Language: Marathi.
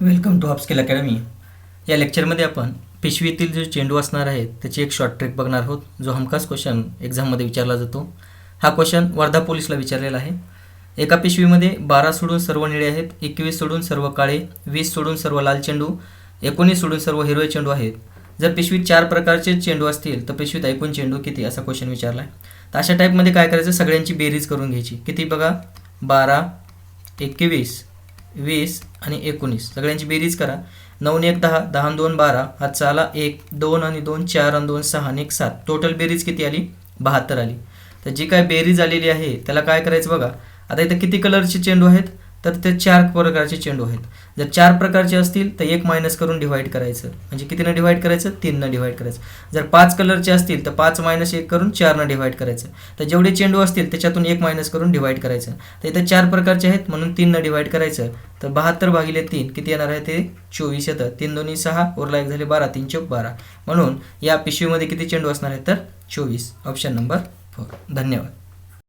Welcome to upskill academy. या लेक्चरमध्ये आपण पिशवीतील जो चेंडू असणार आहे त्याची एक शॉर्ट ट्रिक बघणार आहोत जो हमखास क्वेश्चन एक्झाममध्ये विचारला जातो. हा क्वेश्चन वर्धा पोलीसला विचारलेला आहे. एका पिशवीमध्ये बारा सोडून सर्व निळे आहेत एकवीस सोडून सर्व काळे वीस सोडून सर्व लाल चेंडू एकोणीस सोडून सर्व हिरवे चेंडू आहेत. जर पिशवीत चार प्रकारचे चेंडू असतील तर पिशवीत एकूण चेंडू किती? असा क्वेश्चन विचारला आहे. तर अशा टाईपमध्ये काय करायचं? सगळ्यांची बेरीज करून घ्यायची. किती बघा? बारा एकवीस वीस आणि एकोणीस. सगळ्यांची बेरीज करा. नऊ एक दहा दहा दोन बारा हा चाला एक दोन आणि दोन चार आणि दोन सहा आणि एक सात. टोटल बेरीज किती आली? बहात्तर आली. तर जी काय बेरीज आलेली आहे त्याला काय करायचं बघा. आता इथं किती कलरचे चेंडू आहेत? तर ते चार प्रकारचे चेंडू आहेत. जर चार प्रकारचे असतील तर एक मायनस करून डिवाईड करायचं. म्हणजे कितीनं डिवाईड करायचं? तीननं डिवाईड करायचं. जर पाच कलरचे असतील तर पाच मायनस एक करून चारनं डिवाईड करायचं. तर जेवढे चेंडू असतील त्याच्यातून एक मायनस करून डिवाईड करायचं. तर इथं चार प्रकारचे आहेत म्हणून तीननं डिवाईड करायचं. तर बहात्तर भागिले तीन किती येणार आहे ते? चोवीस येतं. तीन दोन्ही सहा उरला एक झाले बारा तीन चौक बारा. म्हणून या पिशवीमध्ये किती चेंडू असणार आहेत तर? चोवीस. Option number four. धन्यवाद.